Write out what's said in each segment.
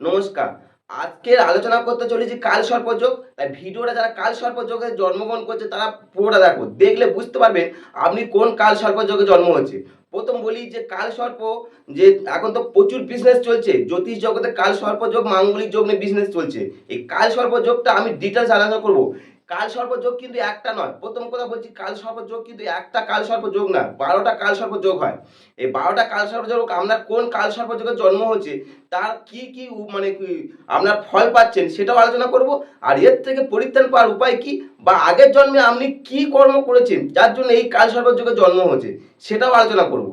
নমস্কার। আজকের আলোচনা করতে চলেছি কাল সর্পযোগ। তাই ভিডিওটা যারা কাল সর্পযোগে জন্মগ্রহণ করছে, তারা পুরোটা দেখো। দেখলে বুঝতে পারবেন আপনি কোন কাল সর্পযোগে জন্ম হয়েছে প্রথম বলি যে কাল সর্প, যে এখন তো প্রচুর বিজনেস চলছে। জ্যোতিষ জগতে কাল সর্পযোগ, মাঙ্গলিক যোগ নিয়ে বিজনেস চলছে। এই কাল সর্পযোগটা আমি ডিটেলস আলোচনা করব। কাল সর্পযোগ কিন্তু একটা নয়। প্রথম কথা বলছি, কাল সর্পযোগ কিন্তু একটা কাল সর্পযোগ না, বারোটা কাল সর্পযোগ হয়। এই বারোটা কাল সর্পযোগ আপনার কোন কাল সর্পযোগে জন্ম হচ্ছে তার কি কি মানে আপনার ফল পাচ্ছেন সেটাও আলোচনা করব। আর এর থেকে পরিত্রাণ পাওয়ার উপায় কি? বা আগের জন্মে আপনি কি কর্ম করেছেন, যার জন্য এই কাল সর্পযোগে জন্ম হচ্ছে সেটাও আলোচনা করব।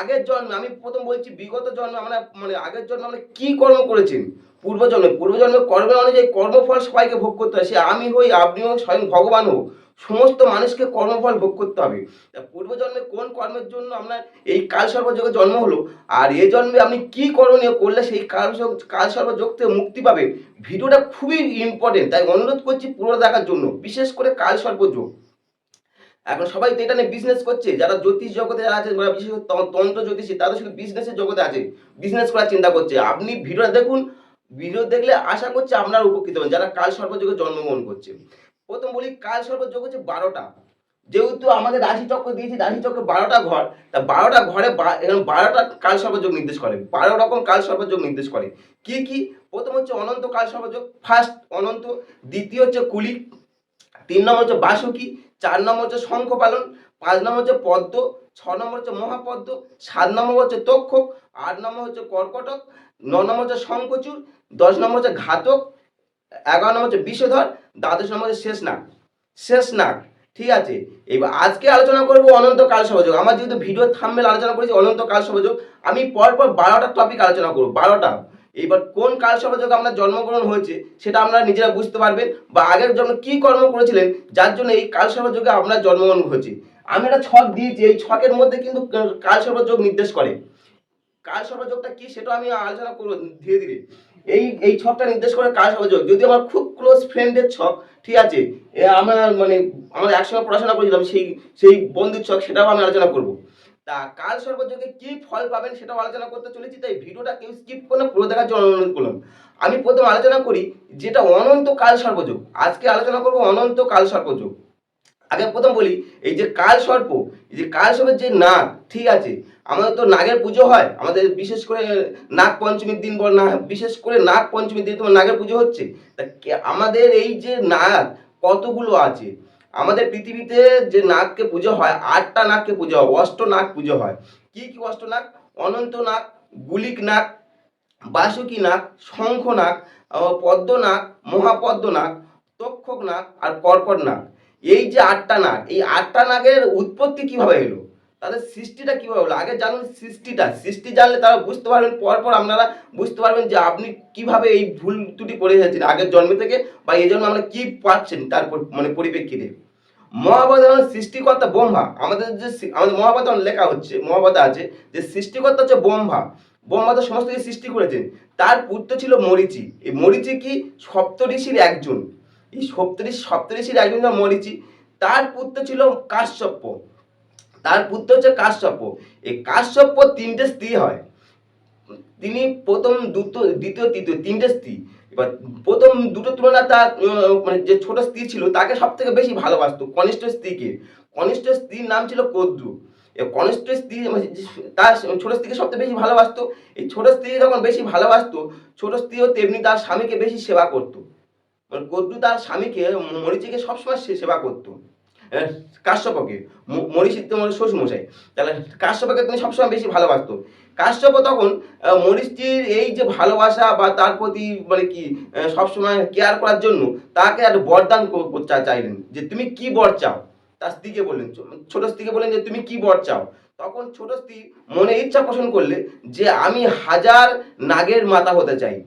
আগের জন্মে, আমি প্রথম বলছি, বিগত জন্মে আমরা মানে আগের জন্মে আমরা কি কর্ম করেছেন পূর্বজন্মে পূর্বজন্মে কর্মের অনুযায়ী কর্মফল সবাইকে ভোগ করতে হয়। সে আমি হই আপনি হোক স্বয়ং ভগবান হোক সমস্ত মানুষকে কর্মফল ভোগ করতে হবে। পূর্বজন্মে কোন কর্মের জন্য আপনার এই কাল সর্বযোগে জন্ম হলো? আর এ জন্মে আপনি কি করণীয় করলে সেই কাল কাল সর্বযোগ থেকে মুক্তি পাবেন ভিডিওটা খুবই ইম্পর্টেন্ট তাই অনুরোধ করছি পুরো দেখার জন্য, বিশেষ করে কাল সর্বযোগ। এখন সবাই তো এটা নিয়ে বিজনেস করছে, যারা জ্যোতিষ জগতে যারা আছে বিশেষ তন্ত্র জ্যোতিষী, তারা শুধু বিজনেসের জগতে আছে বিজনেস করার চিন্তা করছে। আপনি ভিডিওটা দেখুন ভিডিও দেখলে আশা করছি আপনার উপকৃত হবেন, যারা কাল সর্বযোগে জন্মগ্রহণ করছে। প্রথম বলি, কাল সর্বযোগ হচ্ছে বারোটা। যেহেতু আমাদের রাশি চক্র দিয়েছি রাশি চক্র বারোটা ঘর, তা বারোটা ঘরে বারোটা কাল সর্বযোগ নির্দেশ করে। বারো রকম কাল সর্বযোগ নির্দেশ করে। কি কি? প্রথম হচ্ছে অনন্ত কাল সর্বযোগ ফার্স্ট অনন্ত, দ্বিতীয় হচ্ছে কুলি, তিন নম্বর হচ্ছে বাসুকি, চার নম্বর হচ্ছে শঙ্খ পালন পাঁচ নম্বর হচ্ছে পদ্ম, ছ নম্বর হচ্ছে মহাপদ্ম, সাত নম্বর হচ্ছে তক্ষক, আট নম্বর হচ্ছে কর্কটক ন নম্বর হচ্ছে শঙ্কচূড় দশ নম্বর হচ্ছে ঘাতক, এগারো নম্বর হচ্ছে বিষধর দ্বাদশ নম্বর হচ্ছে শেষ নাগ শেষ নাগ ঠিক আছে? এবার আজকে আলোচনা করব অনন্ত কাল সহযোগ। আমার যেহেতু ভিডিও থাম্বেল আলোচনা করেছি, অনন্ত কাল সহযোগ, আমি পরপর বারোটা টপিক আলোচনা করব, বারোটা। এবার কোন কাল সহযোগ আপনার জন্মগ্রহণ হয়েছে, সেটা আপনারা নিজেরা বুঝতে পারবেন, বা আগের জন্ম কি কর্ম করেছিলেন, যার জন্য এই কাল সহযোগে আপনার জন্মগ্রহণ হয়েছে। আমি একটা ছক দিয়েছি, এই ছকের মধ্যে কিন্তু কাল সহযোগ নির্দেশ করে। কাল সহযোগটা কি সেটা আমি আলোচনা করব, ধীরে ধীরে। এই এই ছকটা নির্দেশ করে কাল সহযোগ যদি আমার খুব ক্লোজ ফ্রেন্ডের ছক, ঠিক আছে আমার মানে আমরা একসঙ্গে পড়াশোনা করেছিলাম, সেই সেই বন্ধুর ছক, সেটাও আমি আলোচনা করব। তা কাল সর্বযোগে কি ফল পাবেন সেটাও আলোচনা করতে চলেছি, তাই ভিডিওটা কেউ স্কিপ করে না, পুরো দেখার জন্য অনুরোধ করলাম। আমি প্রথম আলোচনা করি, যেটা অনন্ত কাল সর্বযোগ। আজকে আলোচনা করব অনন্ত কাল সর্বযোগ। আগে প্রথম বলি, এই যে কাল সর্প, এই যে কাল সর্পের যে না ঠিক আছে আমাদের তো নাগের পুজো হয়, আমাদের বিশেষ করে নাগ পঞ্চমীর দিন বল না, বিশেষ করে নাগ পঞ্চমীর দিন তোমার নাগের পুজো হচ্ছে। তা আমাদের এই যে নাগ, কতগুলো আছে? আমাদের পৃথিবীতে যে নাগকে পুজো হয়, আটটা নাগকে পুজো হয়, অষ্ট নাগ পুজো হয়। কি কি অষ্ট নাগ? অনন্ত নাগ, গুলিক নাগ, বাসুকি নাগ, শঙ্খ নাগ পদ্ম নাগ, মহাপদ্ম নাগ, তক্ষক নাগ আর কর্কট নাগ। এই যে আটটা নাগ, এই আটটা নাগের উৎপত্তি কীভাবে এলো? তাদের সৃষ্টিটা কীভাবে হলো? আগে জানুন সৃষ্টিটা। সৃষ্টি জানলে তারা বুঝতে পারবেন পর পর আপনারা বুঝতে পারবেন যে আপনি কীভাবে এই ভুল ত্রুটি করে যাচ্ছেন, আগের জন্মে থেকে বা এই জন্য আমরা কি পাচ্ছেন তার মানে পরিপ্রেক্ষিতে। মহাভারত সৃষ্টিকর্তা ব্রহ্মা। আমাদের যে আমাদের মহাভারত লেখা হচ্ছে, মহাভারত আছে যে সৃষ্টিকর্তা হচ্ছে ব্রহ্মা। ব্রহ্মা তো সমস্ত কিছু সৃষ্টি করেছেন। তার পুত্র ছিল মরিচি। এই মরিচি কি? সপ্তঋষির একজন। এই সপ্তঋষি সপ্তঋষির একজন মরিচি। তার পুত্র ছিল কাশ্যপ। তার পুত্র হচ্ছে কাশ্যপ। এই কাশ্যপ তিনটে স্ত্রী হয়। তিনি প্রথম দুটো, দ্বিতীয়, তৃতীয়, তিনটে স্ত্রী। এবার প্রথম দুটো তুলনায় তার মানে যে ছোট স্ত্রী ছিল, তাকে সব থেকে বেশি ভালোবাসতো কনিষ্ঠ স্ত্রীকে। কনিষ্ঠ স্ত্রীর নাম ছিল কদ্রু। কনিষ্ঠ স্ত্রী মানে তার ছোট স্ত্রীকে সবথেকে বেশি ভালোবাসতো, এই ছোট স্ত্রী যখন বেশি ভালোবাসতো, ছোট স্ত্রীও তেমনি তার স্বামীকে বেশি সেবা করতো। মানে কদ্রু তার স্বামীকে, মরিচিকে সবসময় সেবা করতো। কাশ্যপকে, ম- মরিচি তোমার শ্বশুরমশাই, তাহলে কাশ্যপকে তিনি সবসময় বেশি ভালোবাসতো। কাশ্যপ তখন মরিচির এই যে ভালোবাসা বা তার প্রতি মানে কি সবসময় কেয়ার করার জন্য তাকে আর বরদান চাইলেন। যে তুমি কি বর চাও? তার স্ত্রীকে বললেন ছোট স্ত্রীকে বললেন যে তুমি কি বর চাও? তখন ছোট স্ত্রী মনে ইচ্ছা পোষণ করলে যে আমি হাজার নাগের মাতা হতে চাই।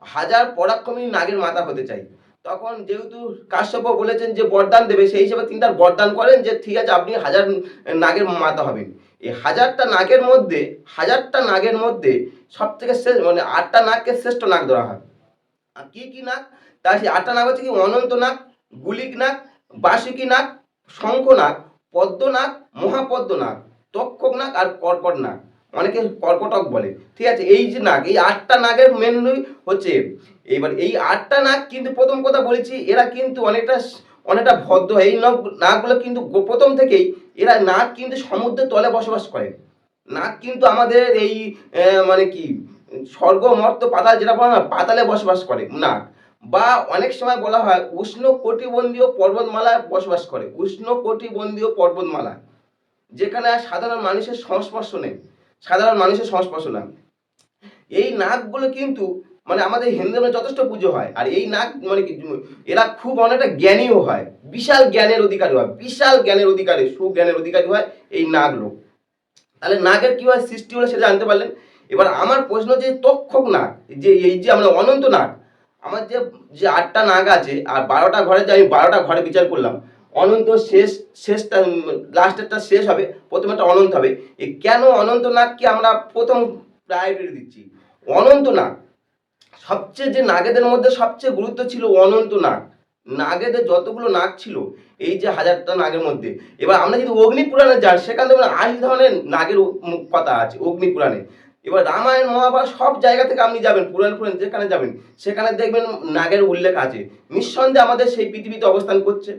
হাজার পরাক্রমী নাগের মাতা হতে চাই। তখন যেহেতু কাশ্যপ বলেছেন যে বরদান দেবে, সেই হিসেবে তিনি তার বরদান করেন যে ঠিক আছে, আপনি হাজার নাগের মাতা হবেন। এই হাজারটা নাগের মধ্যে, হাজারটা নাগের মধ্যে সব থেকে শ্রেষ্ঠ মানে আটটা নাগকে শ্রেষ্ঠ নাগ ধরা হয়। আর কি কি নাগ? তা সেই আটটা নাগ হচ্ছে কি? অনন্ত নাগ, গুলিক নাগ বাসুকি নাগ, শঙ্খ নাগ, পদ্ম নাগ, মহাপদ্ম নাগ, তক্ষক নাগ আর কর্কট নাগ। অনেকে কর্কটক বলে। ঠিক আছে, এই যে নাগ, এই আটটা নাগের মেনলি হচ্ছে, এবার এই আটটা নাক কিন্তু প্রথম কথা বলেছি, এরা কিন্তু অনেকটা অনেকটা ভদ্র। হয়। এই নাগ নাগগুলো কিন্তু প্রথম থেকেই এরা নাক কিন্তু সমুদ্রের তলে বসবাস করে। নাক কিন্তু আমাদের এই মানে কি, স্বর্গ, মর্ত, পাতাল যেটা বলা না, পাতালে বসবাস করে নাক বা অনেক সময় বলা হয় উষ্ণ কটিবন্ধীয় পর্বতমালায় বসবাস করে। উষ্ণ কটিবন্ধীয় পর্বতমালা, যেখানে সাধারণ মানুষের সংস্পর্শ নেই। সাধারণ মানুষের সংস্পর্শ না এই নাকগুলো কিন্তু মানে আমাদের হিন্দু ধর্মে যথেষ্ট পুজো হয়। আর এই নাগ মানে এরা খুব অনেকটা জ্ঞানীও হয়। বিশাল জ্ঞানের অধিকারী হয়। বিশাল জ্ঞানের অধিকারী, সুজ্ঞানের অধিকারী হয় এই নাগ লোক। তাহলে নাগের কি হয় সৃষ্টি হলো সেটা জানতে পারলেন? এবার আমার প্রশ্ন যে তক্ষক নাগ, যে এই যে আমরা অনন্ত নাগ, আমার যে যে আটটা নাগ আছে, আর বারোটা ঘরে যে আমি বারোটা ঘরে বিচার করলাম অনন্ত শেষ, শেষটা লাস্টেরটা শেষ হবে, প্রথমেটা অনন্ত হবে। এ কেন অনন্ত নাগকে আমরা প্রথম প্রায়োরিটি দিচ্ছি? অনন্ত নাগ সবচেয়ে যে নাগেদের মধ্যে সবচেয়ে গুরুত্ব ছিল অনন্ত নাগ নাগেদের যতগুলো নাগ ছিল, এই যে হাজারটা নাগের মধ্যে। এবার আমরা যদি অগ্নি পুরাণে যান সেখানে দেখবেন আশি ধরনের নাগের কথা আছে অগ্নি পুরাণে এবার রামায়ণ, মহাভারত সব জায়গা থেকে আপনি যাবেন, পুরাণ পুরাণ যেখানে যাবেন, সেখানে দেখবেন নাগের উল্লেখ আছে। নিঃসন্দেহে আমাদের সেই পৃথিবীতে অবস্থান করছে।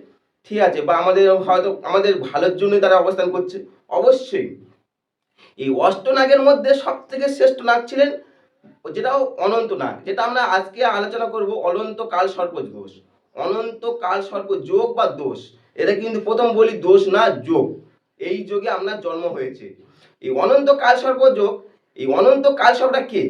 ঠিক আছে, বা আমাদের হয়তো, আমাদের ভালোর জন্যই তারা অবস্থান করছে। অবশ্যই। এই অষ্টনাগের মধ্যে সব থেকে শ্রেষ্ঠ নাগ ছিলেন, যেটাও অনন্ত নাগ, যেটা আমরা আজকে আলোচনা করব অনন্ত কাল সর্প দোষ অনন্ত কাল সর্প যোগ বা দোষ, এটা কিন্তু প্রথম বলি দোষ না যোগ। এই যোগে আপনার জন্ম হয়েছে। এই অনন্ত কাল সর্প যোগ, এই অনন্ত কাল সর্পটা কে?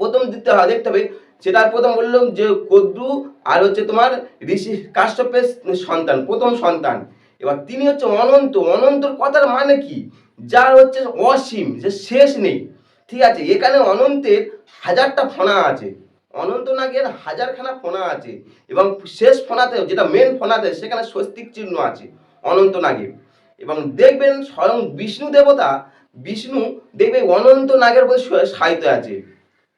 প্রথম দিতে হবে দেখতে হবে সেটা প্রথম বললাম যে কদ্রু আর হচ্ছে তোমার ঋষি কাশ্যপের সন্তান, প্রথম সন্তান। এবার তিনি হচ্ছে অনন্ত, অনন্তর কথার মানে কি? যার হচ্ছে অসীম, যে শেষ নেই। ঠিক আছে, এখানে অনন্তের হাজারটা ফোনা আছে। অনন্ত নাগের হাজারখানা ফোনা আছে এবং শেষ ফোনাতে, যেটা মেন ফোনাতে, সেখানে স্বস্তিক চিহ্ন আছে অনন্ত নাগের। এবং দেখবেন স্বয়ং বিষ্ণু দেবতা, বিষ্ণু দেখবে অনন্ত নাগের শুয়ে- শায়িত আছে।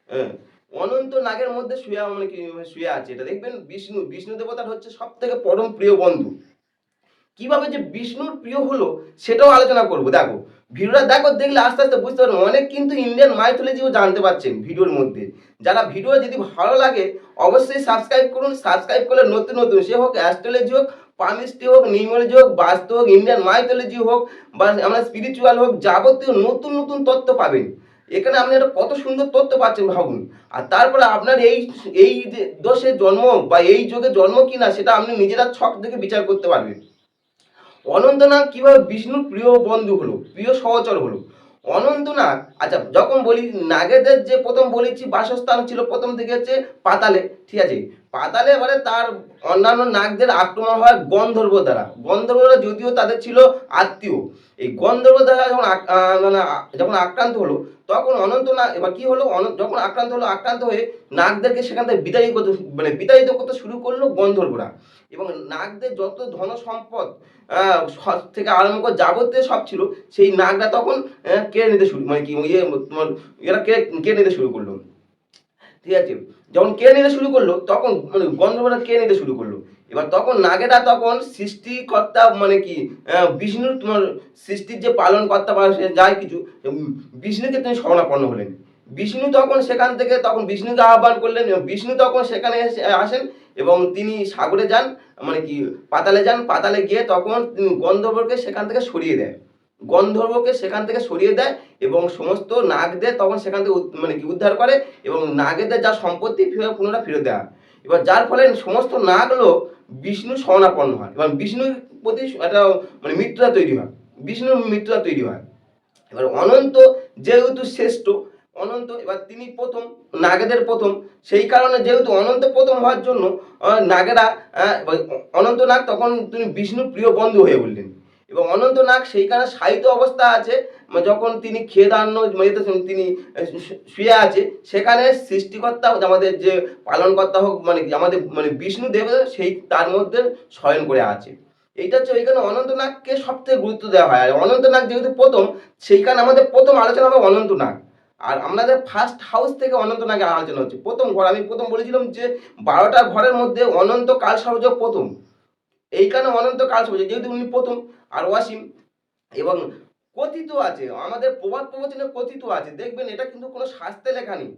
হ্যাঁ অনন্ত নাগের মধ্যে শুয়ে মানে কি শুয়ে আছে। এটা দেখবেন বিষ্ণু বিষ্ণু দেবতার হচ্ছে সব থেকে পরম প্রিয় বন্ধু। কীভাবে যে বিষ্ণুর প্রিয় হলো, সেটাও আলোচনা করব। দেখো, ভিডিওটা দেখো, দেখলে আস্তে আস্তে বুঝতে পারবেন অনেক কিন্তু ইন্ডিয়ান মাইথোলজিও জানতে পারছেন ভিডিওর মধ্যে। যারা ভিডিও যদি ভালো লাগে, অবশ্যই সাবস্ক্রাইব করুন। সাবস্ক্রাইব করলে নতুন নতুন সে হোক অ্যাস্ট্রোলজি হোক পামিস্ট্রি হোক নিউমোলজি হোক, বাস্তু হোক ইন্ডিয়ান মাইথোলজি হোক, বা আমরা স্পিরিচুয়াল হোক, যাবতীয় নতুন নতুন তথ্য পাবেন। এখানে আপনি একটা কত সুন্দর তথ্য পাচ্ছেন ভাবুন। আর তারপরে আপনার এই এই দোষে জন্ম বা এই যোগে জন্ম কিনা সেটা আপনি নিজেরা ছক থেকে বিচার করতে পারবেন। অনন্তনাগ কীভাবে বিষ্ণুর প্রিয় বন্ধু হলো, প্রিয় সহচর হলো? অনন্তনাগ আচ্ছা যখন বলি নাগেদের যে প্রথম বলেছি বাসস্থান ছিল প্রথম থেকে হচ্ছে পাতালে, ঠিক আছে? পাতালে এবারে তার অন্যান্য নাগদের আক্রমণ হয় গন্ধর্ব দ্বারা। গন্ধর্বরা যদিও তাদের ছিল আত্মীয়। এই গন্ধর্ব দ্বারা যখন মানে যখন আক্রান্ত হলো তখন অনন্ত নাগ এবার কি হলো? যখন আক্রান্ত হলো, আক্রান্ত হয়ে নাগদেরকে সেখান থেকে বিতাড়িত করতে মানে বিদায়িত করতে শুরু করল গন্ধর্বরা। এবং নাগদের যত ধন সম্পদ থেকে আরম্ভ করে যাবতীয় সব ছিল, সেই নাগরা তখন কেড়ে নিতে শুরু মানে কি ইয়ে তোমার, এরা কেড়ে কেড়ে নিতে শুরু করল। ঠিক আছে? যখন কেড়ে নিতে শুরু করল, তখন মানে গন্ধর্বরা কেড়ে নিতে শুরু করল। এবার তখন নাগেরা তখন সৃষ্টিকর্তা মানে কি বিষ্ণুর তোমার সৃষ্টির যে পালন কর্তা বা সে যাই কিছু বিষ্ণুকে তিনি শরণাপন্ন হলেন। বিষ্ণু তখন সেখান থেকে তখন বিষ্ণুকে আহ্বান করলেন বিষ্ণু তখন সেখানে আসেন এবং তিনি সাগরে যান মানে কি, পাতালে যান, পাতালে গিয়ে তখন তিনি গন্ধর্বকে সেখান থেকে সরিয়ে দেয়। গন্ধর্বকে সেখান থেকে সরিয়ে দেয় এবং সমস্ত নাগদের তখন সেখান থেকে মানে কি, উদ্ধার করে এবং নাগেদের যা সম্পত্তি পুনরায় ফেরত দেয় এবার যার ফলে সমস্ত নাগ লোক বিষ্ণু শরণাপন্ন হয় এবং বিষ্ণুর প্রতি একটা মানে মৃত্যুটা তৈরি হয়, বিষ্ণুর মৃত্যুটা তৈরি হয়। এবার অনন্ত যেহেতু শ্রেষ্ঠ, অনন্ত, এবার তিনি প্রথম, নাগেদের প্রথম, সেই কারণে যেহেতু অনন্ত প্রথম হওয়ার জন্য নাগেরা অনন্ত নাগ তখন তিনি বিষ্ণু প্রিয় বন্ধু হয়ে উঠলেন। এবং অনন্ত নাগ সেই কারণে সাহিত্য অবস্থা আছে যখন তিনি খেয়ে দান্ন মেয়েতে তিনি শুয়ে আছে, সেখানে সৃষ্টিকর্তা আমাদের যে পালনকর্তা হোক মানে আমাদের মানে বিষ্ণু দেব সেই তার মধ্যে শয়ন করে আছে। এইটা হচ্ছে ওইখানে অনন্তনাগকে সব থেকে গুরুত্ব দেওয়া হয়। আর অনন্তনাগ যেহেতু প্রথম, সেইখানে আমাদের প্রথম আলোচনা হবে অনন্তনাগ। আর আমাদের ফার্স্ট হাউস থেকে অনন্তনাগের আলোচনা হচ্ছে, প্রথম ঘর, আমি প্রথম বলেছিলাম যে বারোটা ঘরের মধ্যে অনন্ত কাল সহযোগ প্রথম। এইখানে অনন্ত কাল সহযোগ যেহেতু উনি প্রথম, আর ওয়াসিম এবং কথিত আছে, আমাদের প্রবাদ প্রবচনে কথিত আছে। দেখবেন, এটা কিন্তু কোনো শাস্তে লেখা নেই।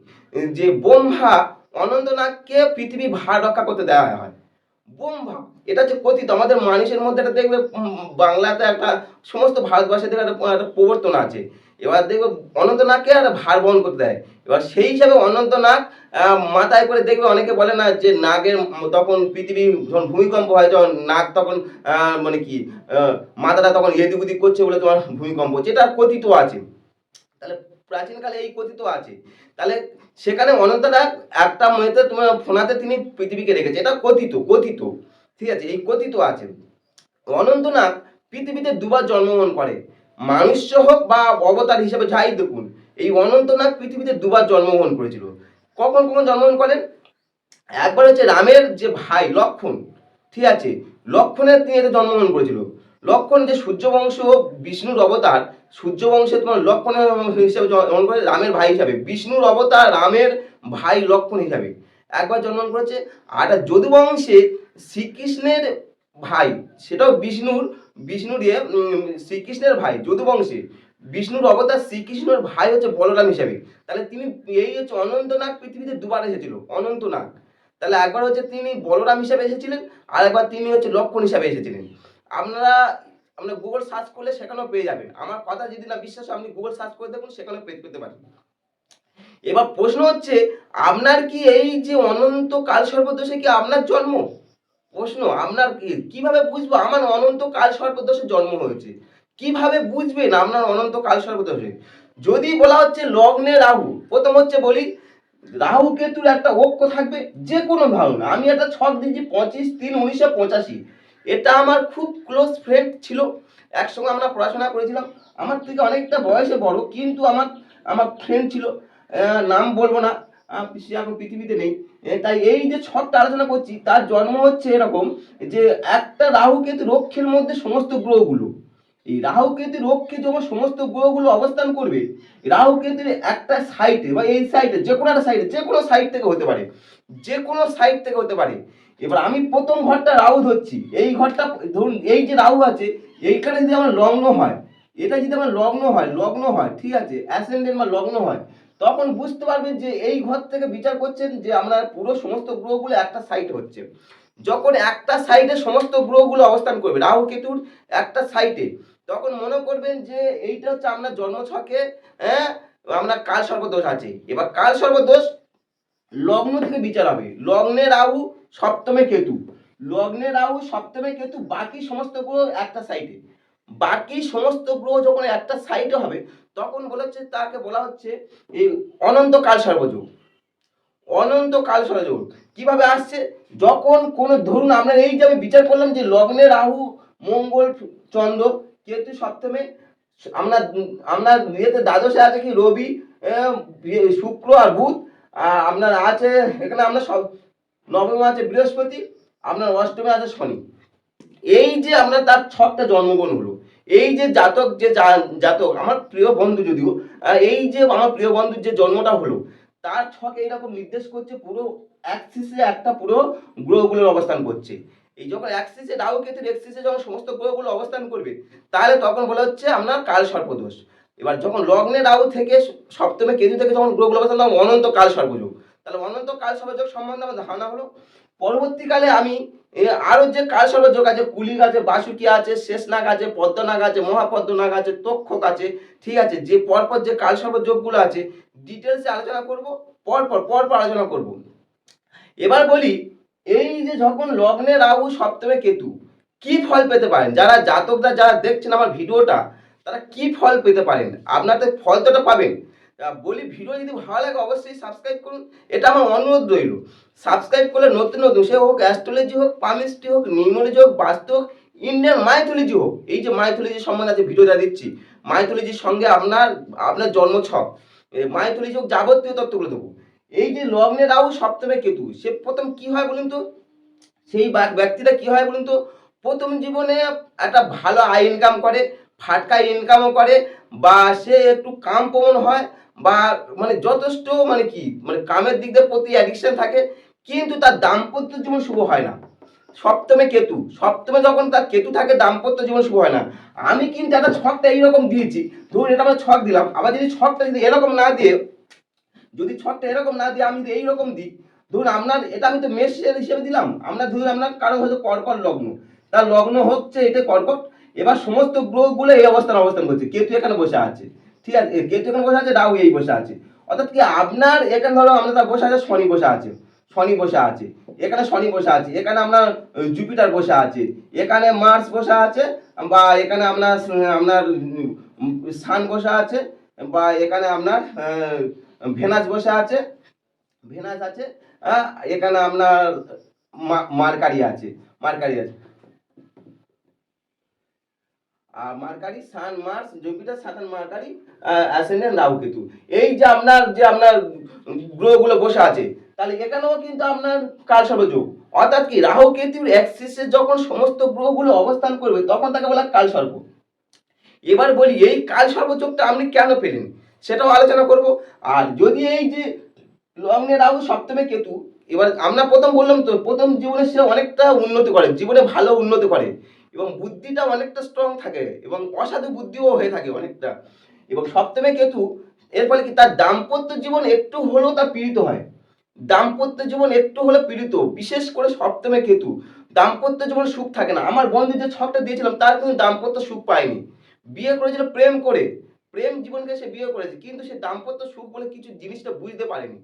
যে ব্রহ্মা অনন্তনাগকে পৃথিবী ভার রক্ষা করতে দেওয়া হয়। ব্রহ্মা, এটা হচ্ছে কথিত। আমাদের মানুষের মধ্যে এটা দেখবে বাংলাতে একটা সমস্ত ভারতবাসীদের একটা একটা প্রবর্তন আছে। এবার দেখবে অনন্তনাগকে আর ভার বহন করতে দেয়। এবার সেই হিসাবে অনন্তনাগ মাথায় করে দেখবে অনেকে বলে না যে নাগের তখন পৃথিবী যখন ভূমিকম্প হয়, যখন নাগ তখন মানে কি মাথাটা তখন এদিক ওদিক করছে বলে তোমার ভূমিকম্প হচ্ছে। এটা কথিত আছে। তাহলে প্রাচীনকালে এই কথিত আছে। তাহলে সেখানে অনন্তনাগ একটা মেয়েতে তোমার ফোনাতে তিনি পৃথিবীকে রেখেছে। এটা কথিত কথিত। ঠিক আছে? এই কথিত আছে। অনন্তনাগ পৃথিবীতে দুবার জন্মগ্রহণ করে। মানুষ্য হোক বা অবতার হিসেবে যাই দেখুন, এই অনন্তনাগ পৃথিবীতে দুবার জন্মগ্রহণ করেছিল। কখন কখন জন্মগ্রহণ করেন? একবার হচ্ছে রামের যে ভাই লক্ষণ, ঠিক আছে? লক্ষণের তিনি এতে জন্মগ্রহণ করেছিল। লক্ষণ যে সূর্যবংশ বিষ্ণুর অবতার, সূর্যবংশে তোমার লক্ষণের হিসেবে জন্মগ্রহণ করে রামের ভাই হিসাবে, বিষ্ণুর অবতার রামের ভাই লক্ষণ হিসাবে। একবার জন্মগ্রহণ করেছে। আর যদুবংশে শ্রীকৃষ্ণের ভাই, সেটাও বিষ্ণুর বিষ্ণুর ইয়ে উম, শ্রীকৃষ্ণের ভাই যদুবংশে। বিষ্ণুর অবতার শ্রীকৃষ্ণের ভাই হচ্ছে বলরাম হিসাবে। তাহলে তিনি এই হচ্ছে অনন্তনাগ পৃথিবীতে দুবার এসেছিল অনন্তনাগ। তাহলে একবার হচ্ছে তিনি বলরাম হিসাবে এসেছিলেন আর একবার তিনি হচ্ছে লক্ষণ হিসাবে এসেছিলেন। আপনারা আপনার গুগল সার্চ করলে সেখানেও পেয়ে যাবেন। আমার কথা যদি না বিশ্বাস আপনি গুগল সার্চ করে দেখুন সেখানেও পেয়ে পেতে পারেন। এবার প্রশ্ন হচ্ছে আপনার কি এই যে অনন্ত কাল সর্বদোষে কি আপনার জন্ম? প্রশ্ন, আপনার কীভাবে বুঝব? আমার অনন্ত কাল সর্বদোষে জন্ম হয়েছে। কীভাবে বুঝবেন আপনার অনন্ত কাল সর্বদোষে? যদি বলা হচ্ছে লগ্নে রাহু, প্রথম হচ্ছে বলি, রাহু কেতুর একটা ঐক্য থাকবে যে কোনো ধারণা আমি একটা ছক দিয়েছি, পঁচিশ, তিন উনিশশো পঁচাশি। এটা আমার খুব ক্লোজ ফ্রেন্ড ছিল। একসঙ্গে আমরা পড়াশোনা করেছিলাম। আমার থেকে অনেকটা বয়সে বড়, কিন্তু আমার আমার ফ্রেন্ড ছিল। নাম বলব না। এখন পৃথিবীতে নেই। তাই এই যে ছকটা আলোচনা করছি, তার জন্ম হচ্ছে এরকম যে একটা রাহু কেতু রক্ষের মধ্যে সমস্ত গ্রহগুলো। এই রাহু কেতু রক্ষে যখন সমস্ত গ্রহগুলো অবস্থান করবে রাহু কেতুর একটা সাইডে বা এই সাইডে যে কোনো একটা সাইডে যে কোনো সাইড থেকে হতে পারে, যে কোনো সাইড থেকে হতে পারে। এবার আমি প্রথম ঘরটা রাহু ধরছি। এই ঘরটা, ধরুন, এই যে রাহু আছে, এইখানে যদি আমার লগ্ন হয়, এটা যদি আমার লগ্ন হয় লগ্ন হয়, ঠিক আছে অ্যাসেন্ডেন্ট বা লগ্ন হয় তখন বুঝতে পারবেন যে এই ঘর থেকে বিচার করছেন যে আমরা পুরো সমস্ত গ্রহগুলো একটা সাইডে হচ্ছে। যখন একটা সাইডে সমস্ত গ্রহগুলো অবস্থান করবে, রাহু, কেতুর একটা সাইডে তখন মনে করবেন যে এইটা হচ্ছে আপনার জন্মছকে হ্যাঁ আমরা কাল সর্বদোষ আছে। এবার কাল সর্বদোষ লগ্ন থেকে বিচার হবে। লগ্নে রাহু, সপ্তমে কেতু। লগ্নে রাহু, সপ্তমে কেতু, বাকি সমস্ত গ্রহ একটা সাইডে বাকি সমস্ত গ্রহ যখন একটা সাইডে হবে, তখন বলা হচ্ছে তাকে বলা হচ্ছে এই অনন্ত কাল সর্বযোগ। অনন্ত কাল সর্বযোগ। কীভাবে আসছে? যখন কোনো, ধরুন আমরা এই যে আমি বিচার করলাম যে লগ্নে রাহু, মঙ্গল, চন্দ্র, কেতু, সপ্তমে, আমরা আমরা ইয়েতে দ্বাদশে আছে কি? রবি শুক্র আর বুধ, আর আপনার আছে এখানে আপনার সব, নবমে আছে বৃহস্পতি আপনার অষ্টমে আছে শনি। এই যে আপনার তার ছকটা জন্মগ্রহণ হলো। এই যে জাতক যে জাতক, আমার প্রিয় বন্ধু যদিও এই যে আমার প্রিয় বন্ধুর যে জন্মটা হলো, তার ছক এইরকম নির্দেশ করছে, পুরো অ্যাক্সিসে একটা পুরো গ্রহগুলোর অবস্থান করছে। এই যখন অ্যাক্সিসে রাহু, কেতুর অ্যাক্সিসে যখন সমস্ত গ্রহগুলো অবস্থান করবে, তাহলে তখন বলা হচ্ছে আপনার কাল সর্পদোষ। এবার যখন লগ্নে রাহু থেকে সপ্তমে কেতু থেকে যখন গ্রহগুলো অবস্থান তখন অনন্ত কাল সর্পযোগ। তাহলে অনন্ত কাল সর্পযোগ সম্বন্ধে আমার ধারণা হলো পরবর্তীকালে আমি এ, আরও যে কাল সর্পযোগ আছে কুলিক আছে বাসুকি আছে শেষনাগ আছে পদ্মনাগ আছে মহাপদ্মনাগ আছে তক্ষক আছে ঠিক আছে যে পরপর যে কাল সর্পযোগগুলো আছে ডিটেলসে আলোচনা করব পরপর পরপর আলোচনা করব। এবার বলি এই যে যখন লগ্নে রাহু সপ্তমে কেতু কি ফল পেতে পারেন? যারা জাতকরা যারা দেখছেন আমার ভিডিওটা তারা কি ফল পেতে পারেন? আপনাদের ফল তো পাবেন। বলি ভিডিও যদি ভালো লাগে অবশ্যই সাবস্ক্রাইব করুন। এটা আমার অনুরোধ রইল। সাবস্ক্রাইব করলে নতুন নতুন সে হোক অ্যাস্ট্রোলজি হোক পামিস্ট্রি হোক নিউমোলজি হোক বাস্তু হোক ইন্ডিয়ান মাইথোলজি হোক, এই যে মাইথোলজি সম্বন্ধে আজকে ভিডিওটা দিচ্ছি। মাইথোলজির সঙ্গে আপনার আপনার জন্ম ছক মাইথোলজি হোক, যাবতীয় তত্ত্বগুলো দেবো এই যে লগ্নে রাহু, সপ্তমে কেতু, সে প্রথম কি হয় বলুন তো? সেই ব্যক্তিটা কি হয় বলুন তো? প্রথম জীবনে একটা ভালো আয় ইনকাম করে, ফাটকা ইনকামও করে, বা সে একটু কাম প্রবণ হয় বা মানে যথেষ্ট মানে কি মানে কামের দিক দিয়ে প্রতি অ্যাডিকশন থাকে, কিন্তু তার দাম্পত্য জীবন শুভ হয় না। সপ্তমে কেতু, সপ্তমে যখন তার কেতু থাকে, দাম্পত্য জীবন শুভ হয় না। আমি কিন্তু একটা ছকটা এইরকম দিয়েছি, ধরুন এটা আমরা ছক দিলাম, আবার যদি ছকটা যদি এরকম না দিয়ে, যদি ছকটা এরকম না দিয়ে আমি যদি এইরকম দিই, ধরুন আপনার, এটা আমি তো মেষ হিসেবে দিলাম আমরা ধরুন আপনার কারও হয়তো কর্কট লগ্ন, তার লগ্ন হচ্ছে এটা কর্কট, এবার সমস্ত গ্রহগুলো এই অবস্থান অবস্থান করছে, কেতু এখানে বসে আছে। ঠিক আছে কেতু এখানে বসে আছে রাহু এই বসে আছে। অর্থাৎ কি আপনার এখানে ধরো আমরা তার বসে আছে, শনি বসে আছে। শনি বসে আছে। এখানে শনি বসে আছে, এখানে আপনার জুপিটার বসে আছে। এখানে মার্স বসে আছে, বা এখানে আপনার আপনার, সান বসে আছে, বা এখানে আপনার ভেনাস বসে আছে। ভেনাস আছে এখানে আপনার মার্কারি আছে মার্কারি আছে। Mercury, sun Mars, Jupiter Saturn Mercury ascendant Rahu Ketu. এই যে আপনার যে আপনার গ্রহগুলো বসে আছে, তাহলে এখানেও কিন্তু আপনার কালসর্পযোগ অর্থাৎ কি, রাহু কেতুর অ্যাক্সিসে যখন সমস্ত গ্রহগুলো অবস্থান করবে, তখন তাকে বলা কাল সর্ব এবার বলি, এই কালসর্পযোগটা আপনি কেন পেলেন? সেটাও আলোচনা করব। আর যদি এই যে লগ্নে রাহু সপ্তমে কেতু, এবার আমরা প্রথম বললাম তো, প্রথম জীবনে সে অনেকটা উন্নতি করে, জীবনে ভালো উন্নতি করে। এবং বুদ্ধিটা অনেকটা স্ট্রং থাকে এবং অসাধু বুদ্ধিও হয়ে থাকে অনেকটা। এবং সপ্তমে কেতু, এর ফলে কি তার দাম্পত্য জীবন একটু হলেও তার পীড়িত হয়। দাম্পত্য জীবন একটু হলে পীড়িত, বিশেষ করে সপ্তমে কেতু। দাম্পত্য জীবন সুখ থাকে না। আমার বন্ধু যে ছকটা দিয়েছিলাম, তার কিন্তু দাম্পত্য সুখ পায়নি। বিয়ে করেছিল প্রেম করে। প্রেম জীবনকে সে বিয়ে করেছে, কিন্তু সে দাম্পত্য সুখ বলে কিছু জিনিসটা বুঝতে পারেনি।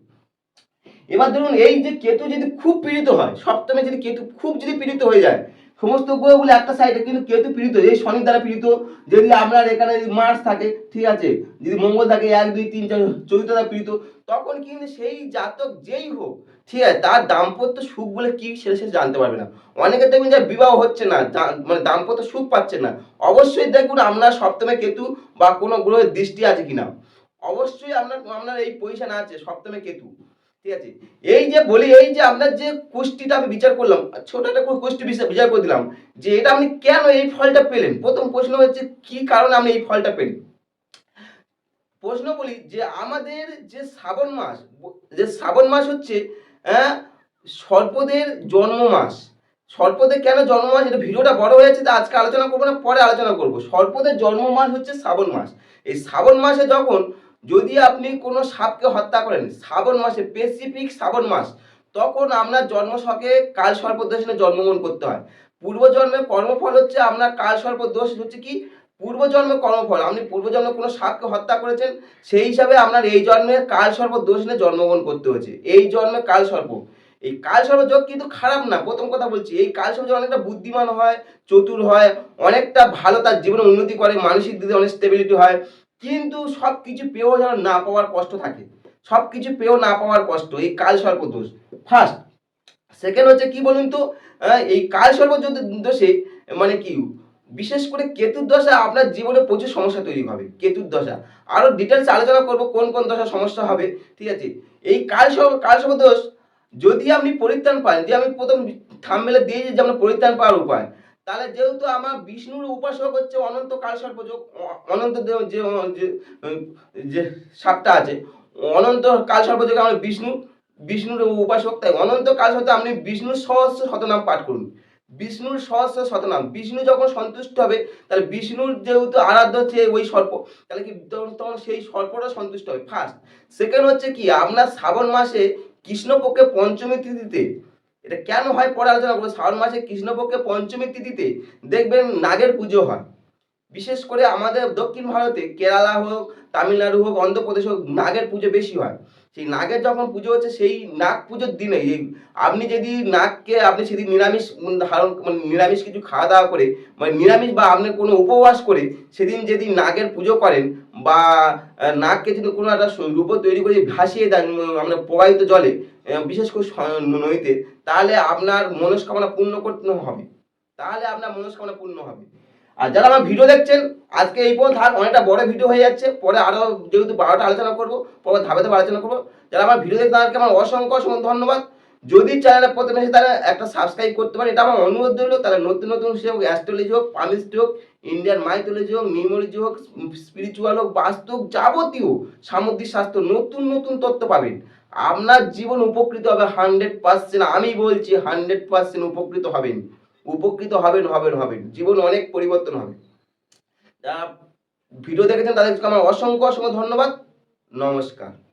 এবার ধরুন এই যে কেতু যদি খুব পীড়িত হয়, সপ্তমে যদি কেতু খুব যদি পীড়িত হয়ে যায় সমস্ত গ্রহগুলো একটা সাইডে কিন্তু কেতু পীড়িত, এই শনি দ্বারা পীড়িত। যদি আপনার এখানে মার্স থাকে, ঠিক আছে, যদি মঙ্গল থাকে, এক, দুই, তিন, চার চতুর্থ দ্বারা পীড়িত, তখন কিন্তু সেই জাতক যেই হোক, ঠিক আছে, তার দাম্পত্য সুখ বলে কি সেটা সে জানতে পারবে না। অনেকে দেখবেন যে বিবাহ হচ্ছে না মানে দাম্পত্য সুখ পাচ্ছে না। অবশ্যই দেখুন আপনার সপ্তমে কেতু বা কোনো গ্রহের দৃষ্টি আছে কিনা। অবশ্যই আপনার আপনার এই পজিশন আছে সপ্তমে কেতু। ঠিক আছে? এই যে বলি, এই যে আপনার যে কুষ্টিটা আমি বিচার করলাম ছোট একটা কুষ্টি বিচার করে দিলাম, যে এটা আপনি কেন এই ফলটা পেলেন? প্রথম প্রশ্ন হচ্ছে, কি কারণে আপনি এই ফলটা পেলেন? প্রশ্ন বলি যে আমাদের যে শ্রাবণ মাস যে শ্রাবণ মাস হচ্ছে হ্যাঁ সর্পদের জন্ম মাস। সর্পদের কেন জন্ম মাস? এটা ভিডিওটা বড় হয়ে যাচ্ছে, তো আজকে আলোচনা করব না, পরে আলোচনা করব। সর্পদের জন্ম মাস হচ্ছে শ্রাবণ মাস। এই শ্রাবণ মাসে যখন যদি আপনি কোনো সাপকে হত্যা করেন, শ্রাবণ মাসে স্পেসিফিক শ্রাবণ মাস, তখন আপনার জন্মশকে কাল সর্পদোষে জন্মগ্রহণ করতে হয়। পূর্বজন্মে কর্মফল হচ্ছে আপনার কাল সর্পদোষ হচ্ছে কি? পূর্বজন্মে কর্মফল। আপনি পূর্বজন্মে কোনো সাপকে হত্যা করেছেন, সেই হিসাবে আপনার এই জন্মে কাল সর্প দোষ নিয়ে জন্মগ্রহণ করতে হয়েছে। এই জন্মে কাল সর্প। এই কাল সর্প যোগ কিন্তু খারাপ না, প্রথম কথা বলছি। এই কাল সর্প অনেকটা বুদ্ধিমান হয়, চতুর হয়, অনেকটা ভালো তার জীবনে উন্নতি করে, মানসিক দিকে অনেক স্টেবিলিটি হয়। কিন্তু সব কিছু পেয়েও যেন না পাওয়ার কষ্ট থাকে। সব কিছু পেয়েও না পাওয়ার কষ্ট, এই কাল সর্প দোষ ফার্স্ট সেকেন্ড হচ্ছে কি বলুন তো? এই কাল সর্প দোষে মানে কি? বিশেষ করে কেতুর দশা আপনার জীবনে প্রচুর সমস্যা তৈরি হবে, কেতুর দশা। আরও ডিটেলস আলোচনা করব কোন কোন দশা সমস্যা হবে, ঠিক আছে? এই কাল কাল সর্প দোষ যদি আপনি পরিত্রাণ পান যে আমি প্রথম থামবেলে দিয়ে যে আমরা পরিত্রাণ পাওয়ার উপায় তাহলে যেহেতু আমার বিষ্ণুর উপাসক হচ্ছে অনন্ত কাল সর্পযোগ অনন্ত দেব যে যে- সাপটা আছে, অনন্ত কাল সর্পযোগে আমার বিষ্ণু, বিষ্ণুর উপাসক, তাই অনন্ত কাল সর্প আপনি বিষ্ণুর সহস্র শতনাম পাঠ করুন। বিষ্ণুর সহস্র শতনাম, বিষ্ণু যখন সন্তুষ্ট হবে, তাহলে বিষ্ণুর যেহেতু আরাধ্য হচ্ছে ওই সর্প, তাহলে কি তখন তখন সেই সর্পটা সন্তুষ্ট হবে? ফার্স্ট সেকেন্ড হচ্ছে কি, আপনার শ্রাবণ মাসে কৃষ্ণপক্ষে পঞ্চমী তিথিতে এটা কেন হয় পরে আলোচনা করব? শ্রাবণ মাসে কৃষ্ণপক্ষে পঞ্চমী তিথিতে দেখবেন নাগের পুজো হয়। বিশেষ করে আমাদের দক্ষিণ ভারতে কেরালা হোক, তামিলনাড়ু হোক, অন্ধ্রপ্রদেশ হোক, নাগের পুজো বেশি হয়। সেই নাগের যখন পুজো হচ্ছে, সেই নাগ পুজোর দিনে এই আপনি যদি নাগকে আপনি সেদিন নিরামিষ ধারণ মানে নিরামিষ কিছু খাওয়া দাওয়া করে মানে নিরামিষ বা আপনি কোনো উপবাস করে সেদিন যদি নাগের পুজো করেন বা নাগকে যদি কোনো একটা রূপ তৈরি করে ভাসিয়ে দেন আমরা প্রবাহিত জলে বিশেষ করে নদীতে তাহলে আপনার মনস্কামনা পূর্ণ করতে হবে। তাহলে আপনার মনস্কামনা পূর্ণ হবে। আর যারা আমার ভিডিও দেখছেন, আজকে এই পর্যন্ত থাক অনেকটা বড় ভিডিও হয়ে যাচ্ছে, পরে আরও যেহেতু বারোটা আলোচনা করব, পরে ধাপে ধাপে আলোচনা করব। যারা আমার ভিডিও দেখতে তাদেরকে আমার অসংখ্য অসংখ্য ধন্যবাদ। যদি চ্যানেলে প্রথমে এসে তারা একটা সাবস্ক্রাইব করতে পারে এটা আমার অনুরোধ রইল, তাহলে নতুন নতুন সে হোক অ্যাস্ট্রোলজি হোক পামিস্ট্রি হোক ইন্ডিয়ান মাইথোলজি হোক নিউমোলজি হোক স্পিরিচুয়াল হোক, বাস্তু হোক, যাবতীয় সামুদ্রিক স্বাস্থ্য নতুন নতুন তথ্য পাবেন। আপনার জীবন উপকৃত হবে হান্ড্রেড পার্সেন্ট আমি বলছি হান্ড্রেড পার্সেন্ট উপকৃত হবেন। উপকৃত হবেন হবেন হবেন। জীবন অনেক পরিবর্তন হবে। যারা ভিডিও দেখেছেন তাদেরকে আমার অসংখ্য অসংখ্য ধন্যবাদ। নমস্কার।